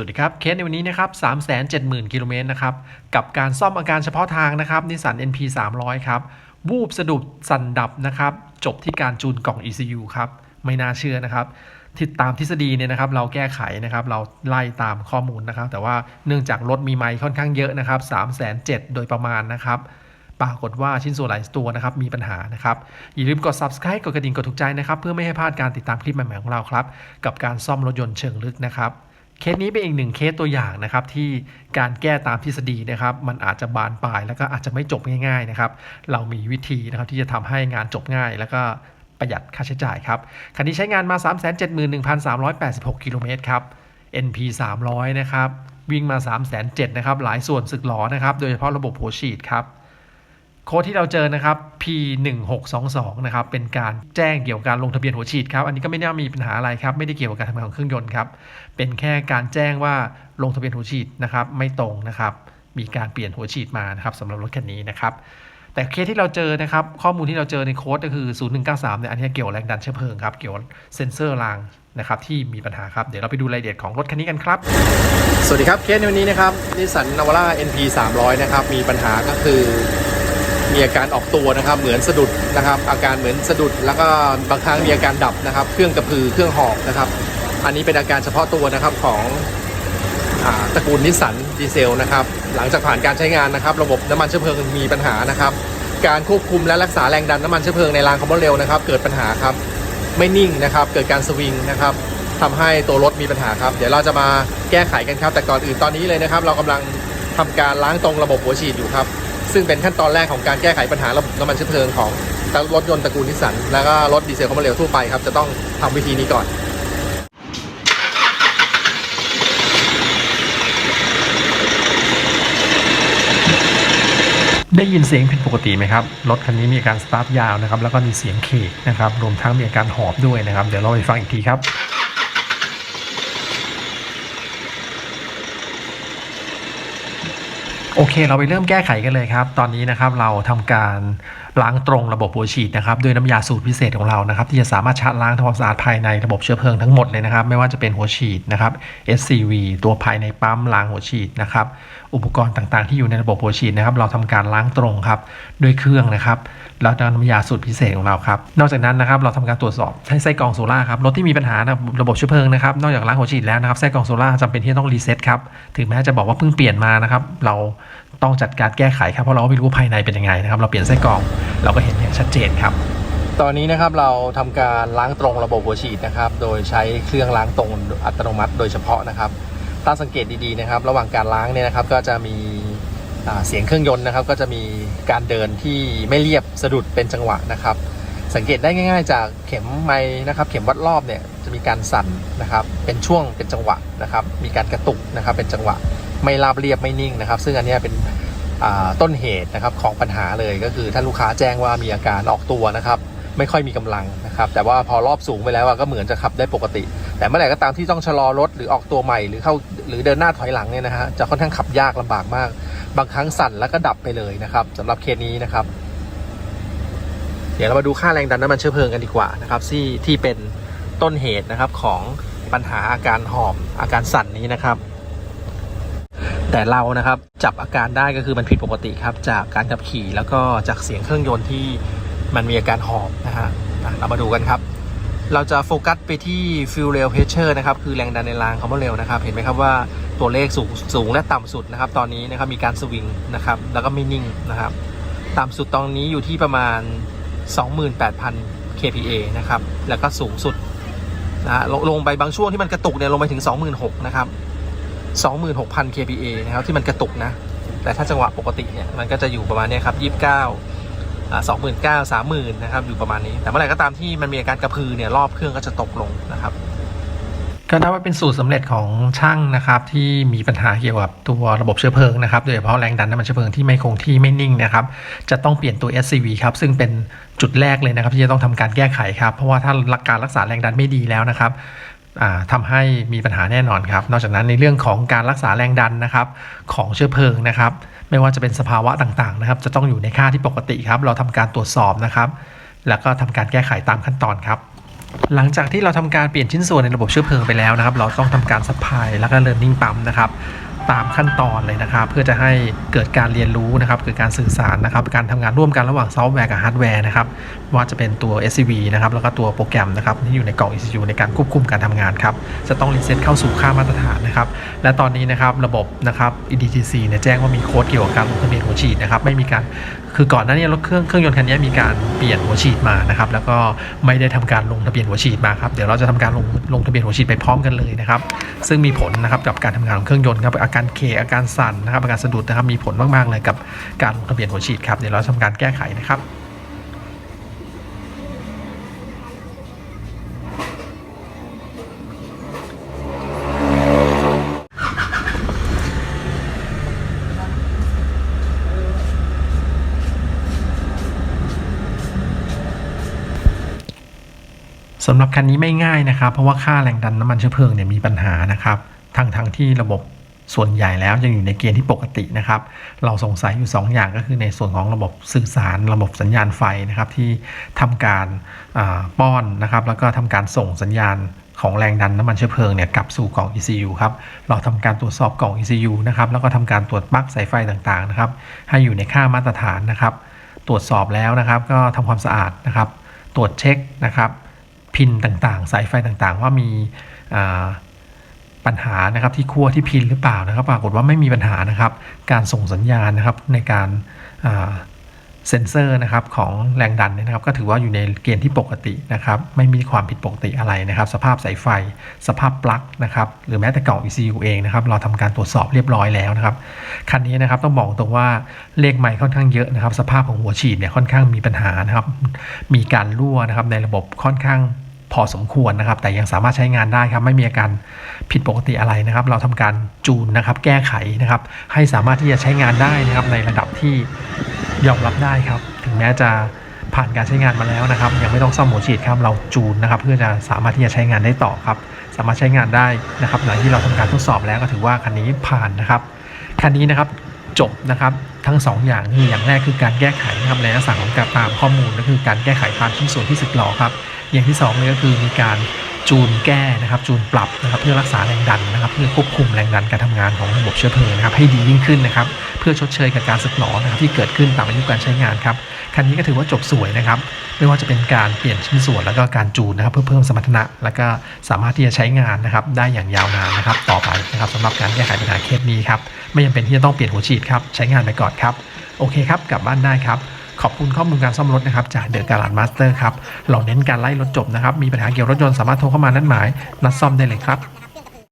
สวัสดีครับ เคสในวันนี้นะครับ370,000 กิโลเมตรนะครับ กับการซ่อมอาการเฉพาะทางนะครับนิสสัน NP 300 ครับ วูบสะดุดสั่นดับนะครับ จบที่การจูนกล่อง ECU ครับ ไม่น่าเชื่อนะครับที่ตามทฤษฎีเนี่ยนะครับ เราแก้ไขนะครับ เราไล่ตามข้อมูลนะครับ แต่ว่าเนื่องจากรถมีไมค์ค่อนข้างเยอะนะครับ307,000 โดยประมาณนะครับปรากฏว่าชิ้นส่วนหลายตัวนะครับมีปัญหานะครับ อย่าลืมกด subscribe กดกระดิ่งกดถูกใจนะครับ เพื่อไม่ให้พลาดการติดตามคลิปใหม่ๆของเราครับ กับการซ่อมรถยนต์เชิงลึกนะครับ เคสนี้เป็นอีกหนึ่งเคสตัวอย่างนะครับที่การแก้ตามทฤษฎีนะครับ มันอาจจะบานปลายแล้วก็อาจจะไม่จบง่ายๆนะครับ เรามีวิธีนะครับที่จะทำให้งานจบง่าย แล้วก็ประหยัดค่าใช้จ่ายครับคันนี้ใช้งานมา 371,386 กิโลเมตรครับ NP 300 นะครับ วิ่งมา 3 7 0 0 0นะครับ หลายส่วนสึกหลอนะครับ โดยเฉพาะระบบหัวฉีดครับ โค้ดที่เราเจอนะครับ P1622 นะครับ เป็นการแจ้งเกี่ยวกับการลงทะเบียนหัวฉีดครับ อันนี้ก็ไม่น่ามีปัญหาอะไรครับ ไม่ได้เกี่ยวกับการทำงานของเครื่องยนต์ครับ เป็นแค่การแจ้งว่าลงทะเบียนหัวฉีดนะครับ ไม่ตรงนะครับ มีการเปลี่ยนหัวฉีดมานะครับสำหรับรถคันนี้นะครับ แต่เคสที่เราเจอนะครับ ข้อมูลที่เราเจอในโค้ดก็คือ 0193เนี่ย อันนี้เกี่ยวกับแรงดันเชื้อเพลิงครับ เกี่ยวกับเซ็นเซอร์รางนะครับที่มีปัญหาครับ เดี๋ยวเราไปดูรายละเอียดของรถคันนี้กันครับ สวัสดีครับ เคสในวันนี้นะครับนิสสันนาวาร่า NP 300นะครับ มีปัญหาก็คือ มีอาการออกตัวนะครับ เหมือนสะดุดนะครับ อาการเหมือนสะดุด แล้วก็บางครั้งมีอาการดับนะครับ เครื่องกระพือเครื่องหอบนะครับ อันนี้เป็นอาการเฉพาะตัวนะครับของตระกูลนิสสันดีเซลนะครับ หลังจากผ่านการใช้งานนะครับ ระบบน้ำมันเชื้อเพลิงมีปัญหานะครับ การควบคุมและรักษาแรงดันน้ำมันเชื้อเพลิงในรางคอมมอนเรลนะครับ เกิดปัญหาครับ ไม่นิ่งนะครับ เกิดการสวิงนะครับทำให้ตัวรถมีปัญหาครับ เดี๋ยวเราจะมาแก้ไขกันครับ แต่ก่อนอื่นตอนนี้เลยนะครับ เรากำลังทำการล้างตรงระบบหัวฉีดอยู่ครับ ซึ่งเป็นขั้นตอนแรกของการแก้ไขปัญหาระบบน้ำมันเชื้อเพลิงของรถยนต์ตระกูลนิสสันแล้วก็รถดีเซลคอมมอนเรลทั่วไปครับ จะต้องทำวิธีนี้ก่อนได้ยินเสียงผิดปกติไหมครับ รถคันนี้มีอาการสตาร์ทยาวนะครับ แล้วก็มีเสียงเคนะครับ รวมทั้งมีอาการหอบด้วยนะครับ เดี๋ยวเราไปฟังอีกทีครับ โอเค เราไปเริ่มแก้ไขกันเลยครับ ตอนนี้นะครับเราทำการล้างตรงระบบหัวฉีดนะครับด้วยน้ำยาสูตรพิเศษของเรานะครับ ที่จะสามารถชะล้างทำความสะอาดภายในระบบเชื้อเพลิงทั้งหมดเลยนะครับ ไม่ว่าจะเป็นหัวฉีดนะครับ SCV ตัวภายในปั๊มล้างหัวฉีดนะครับ อุปกรณ์ต่างๆ ที่อยู่ในระบบหัวฉีดนะครับ เราทำการล้างตรงครับด้วยเครื่องนะครับ แล้วน้ำยาสูตรพิเศษของเราครับ นอกจากนั้นนะครับเราทำการตรวจสอบให้ไส้กรองโซล่าครับรถที่มีปัญหานะระบบเชื้อเพลิงนะครับนอกจากล้างหัวฉีดแล้วนะครับไส้กรองโซล่าจำเป็นที่ต้องรีเซ็ตครับถึงแม้จะบอกว่าเพิ่งเปลี่ยนมานะครับเราต้องจัดการแก้ไขครับเพราะเราไม่รู้ภายในเป็นยังไงนะครับเราเปลี่ยนไส้กรองเราก็เห็นอย่างชัดเจนครับตอนนี้นะครับเราทำการล้างตรงระบบหัวฉีดนะครับ โดยใช้เครื่องล้างตรงอัตโนมัติโดยเฉพาะนะครับ ถ้าสังเกตดีๆนะครับ ระหว่างการล้างเนี่ยนะครับก็จะมี เสียงเครื่องยนต์นะครับ ก็จะมีการเดินที่ไม่เรียบสะดุดเป็นจังหวะนะครับ สังเกตได้ง่าย ๆ จากเข็มไม้นะครับ เข็มวัดรอบเนี่ยจะมีการสั่นนะครับ เป็นช่วงเป็นจังหวะนะครับ มีการกระตุกนะครับ เป็นจังหวะไม่ราบเรียบไม่นิ่งนะครับ ซึ่งอันนี้เป็นต้นเหตุนะครับของปัญหาเลยก็คือถ้าลูกค้าแจ้งว่ามีอาการออกตัวนะครับ ไม่ค่อยมีกำลังนะครับ แต่ว่าพอรอบสูงไปแล้วก็เหมือนจะขับได้ปกติ แต่เมื่อไหร่ก็ตามที่ต้องชะลอรถหรือออกตัวใหม่หรือเข้าหรือเดินหน้าถอยหลังเนี่ยนะฮะจะค่อนข้างขับยากลำบากมาก บางครั้งสั่นแล้วก็ดับไปเลยนะครับสำหรับเคสนี้นะครับ เดี๋ยวเรามาดูค่าแรงดันน้ำมันเชื้อเพลิงกันดีกว่านะครับที่ที่เป็นต้นเหตุนะครับของปัญหาอาการหอบอาการสั่นนี้นะครับ แต่เรานะครับจับอาการได้ก็คือมันผิดปกติครับ จากการขับขี่แล้วก็จากเสียงเครื่องยนต์ที่มันมีอาการหอบนะฮะอะเรามาดูกันครับ เราจะโฟกัสไปที่ fuel rail pressure นะครับ คือแรงดันในรางคอมมอนเรลนะครับ เห็นไหมครับว่าตัวเลขสูงสูงและต่ำสุดนะครับ ตอนนี้นะครับมีการสวิงนะครับ แล้วก็ไม่นิ่งนะครับ ต่ำสุดตอนนี้อยู่ที่ประมาณ 28,000 kPa นะครับ แล้วก็สูงสุดนะลงลงไปบางช่วงที่มันกระตุกเนี่ยลงไปถึง 26,000นะครับ26,000 kPa นะครับที่มันกระตุกนะ แต่ถ้าจังหวะปกติเนี่ยมันก็จะอยู่ประมาณเนี้ยครับ 29 อ่า29,000 30,000นนะครับอยู่ประมาณนี้ แต่เมื่อไหร่ก็ตามที่มันมีอาการกระพือเนี่ยรอบเครื่องก็จะตกลงนะครับก็นับว่าเป็นสูตรสำเร็จของช่างนะครับที่มีปัญหาเกี่ยวกับตัวระบบเชื้อเพลิงนะครับโดยเฉพาะแรงดันน้ำมันเชื้อเพลิงที่ไม่คงที่ไม่นิ่งนะครับจะต้องเปลี่ยนตัว SCV ครับซึ่งเป็นจุดแรกเลยนะครับที่จะต้องทำการแก้ไขครับเพราะว่าถ้าการรักษาแรงดันไม่ดีแล้วนะครับ ทำทำให้มีปัญหาแน่นอนครับ นอกจากนั้นในเรื่องของการรักษาแรงดันนะครับของเชื้อเพลิงนะครับ ไม่ว่าจะเป็นสภาวะต่างๆนะครับ จะต้องอยู่ในค่าที่ปกติครับ เราทำการตรวจสอบนะครับ แล้วก็ทำการแก้ไขตามขั้นตอนครับ หลังจากที่เราทำการเปลี่ยนชิ้นส่วนในระบบเชื้อเพลิงไปแล้วนะครับ เราต้องทำการสัพพายแล้วก็เลิร์นนิ่งปั๊มนะครับ ตามขั้นตอนเลยนะครับ เพื่อจะให้เกิดการเรียนรู้นะครับ เกิดการสื่อสารนะครับ การทำงานร่วมกันระหว่างซอฟต์แวร์กับฮาร์ดแวร์นะครับว่าจะเป็นตัว SCV นะครับ แล้วก็ตัวโปรแกรมนะครับที่อยู่ในกล่อง ECU ในการควบคุมการทำงานครับ จะต้องรีเซ็ตเข้าสู่ค่ามาตรฐานนะครับ และตอนนี้นะครับระบบนะครับ EDTC เนี่ยแจ้งว่ามีโค้ดเกี่ยวกับการลงทะเบียนหัวฉีดนะครับ ไม่มีการ คือก่อนหน้านี้รถเครื่องเครื่องยนต์คันนี้มีการเปลี่ยนหัวฉีดมานะครับ แล้วก็ไม่ได้ทำการลงทะเบียนหัวฉีดมาครับ เดี๋ยวเราจะทำการลงลงทะเบียนหัวฉีดไปพร้อมกันเลยนะครับ ซึ่งมีผลนะครับกับการทำงานของเครื่องยนต์ครับอาการการเคอาการสั่นนะครับอาการสะดุดนะครับมีผลมากๆเลยกับการลงทะเบียนหัวฉีดครับเดี๋ยวเราทำการแก้ไขนะครับสำหรับคันนี้ไม่ง่ายนะครับ เพราะว่าค่าแรงดันน้ำมันเชื้อเพลิงเนี่ยมีปัญหานะครับทั้งทั้งที่ระบบ ส่วนใหญ่แล้วยังอยู่ในเกณฑ์ที่ปกตินะครับ เราสงสัยอยู่ 2 อย่างก็คือในส่วนของระบบสื่อสาร ระบบสัญญาณไฟนะครับที่ทำการป้อนนะครับแล้วก็ทำการส่งสัญญาณของแรงดันน้ำมันเชื้อเพลิงเนี่ยกลับสู่กล่อง ECU ครับ เราทำการตรวจสอบกล่อง ECU นะครับแล้วก็ทำการตรวจปลั๊กสายไฟต่างๆนะครับให้อยู่ในค่ามาตรฐานนะครับ ตรวจสอบแล้วนะครับก็ทำความสะอาดนะครับ ตรวจเช็คนะครับ พินต่างๆ สายไฟต่างๆ ว่ามี ปัญหานะครับที่ขั้วที่พินหรือเปล่านะครับ ปรากฏว่าไม่มีปัญหานะครับ การส่งสัญญาณนะครับในการเซนเซอร์นะครับของแรงดันนะครับ ก็ถือว่าอยู่ในเกณฑ์ที่ปกตินะครับ ไม่มีความผิดปกติอะไรนะครับ สภาพสายไฟ สภาพปลั๊กนะครับหรือแม้แต่กล่อง ECU เองนะครับ เราทำการตรวจสอบเรียบร้อยแล้วนะครับคันนี้นะครับต้องบอกตรงว่าเลขไมค์ค่อนข้างเยอะนะครับ สภาพของหัวฉีดเนี่ยค่อนข้างมีปัญหานะครับ มีการรั่วนะครับในระบบค่อนข้าง พอสมควรนะครับ แต่ยังสามารถใช้งานได้ครับ ไม่มีอาการผิดปกติอะไรนะครับ เราทำการจูนนะครับ แก้ไขนะครับ ให้สามารถที่จะใช้งานได้นะครับ ในระดับที่ยอมรับได้ครับ ถึงแม้จะผ่านการใช้งานมาแล้วนะครับ ยังไม่ต้องซ่อมหัวฉีดครับเราจูนนะครับ เพื่อจะสามารถที่จะใช้งานได้ต่อครับ สามารถใช้งานได้นะครับ หลังที่เราทำการทดสอบแล้วก็ถือว่าคันนี้ผ่านนะครับคันนี้นะครับจบนะครับทั้ง 2 อย่างคืออย่างแรกคือการแก้ไขนะครับในลักษณะของการตามข้อมูลก็คือการแก้ไขตามชิ้นส่วนที่สึกหรอครับ อย่างที่2เลยก็คือมีการจูนแก้นะครับจูนปรับนะครับเพื่อรักษาแรงดันนะครับ เพื่อควบคุมแรงดันการทำงานของระบบเชื้อเพลิงนะครับให้ดียิ่งขึ้นนะครับ เพื่อชดเชยกับการสึกหรอนะครับที่เกิดขึ้นตามอายุการใช้งานครับคันนี้ก็ถือว่าจบสวยนะครับ ไม่ว่าจะเป็นการเปลี่ยนชิ้นส่วนแล้วก็การจูนนะครับ เพื่อเพิ่มสมรรถนะ แล้วก็สามารถที่จะใช้งานนะครับ ได้อย่างยาวนานนะครับ ต่อไปนะครับสำหรับการแก้ไขปัญหาเคสนี้ครับไม่จำเป็นที่จะต้องเปลี่ยนหัวฉีดครับใช้งานไปก่อนครับโอเคครับกลับบ้านได้ครับ ขอบคุณข้อมูลการซ่อมรถนะครับจากเดอะการ์ดมาสเตอร์ครับเราเน้นการไล่รถจบนะครับ มีปัญหาเกี่ยวกับรถยนต์สามารถโทรเข้ามานัดหมายนัดซ่อมได้เลยครับ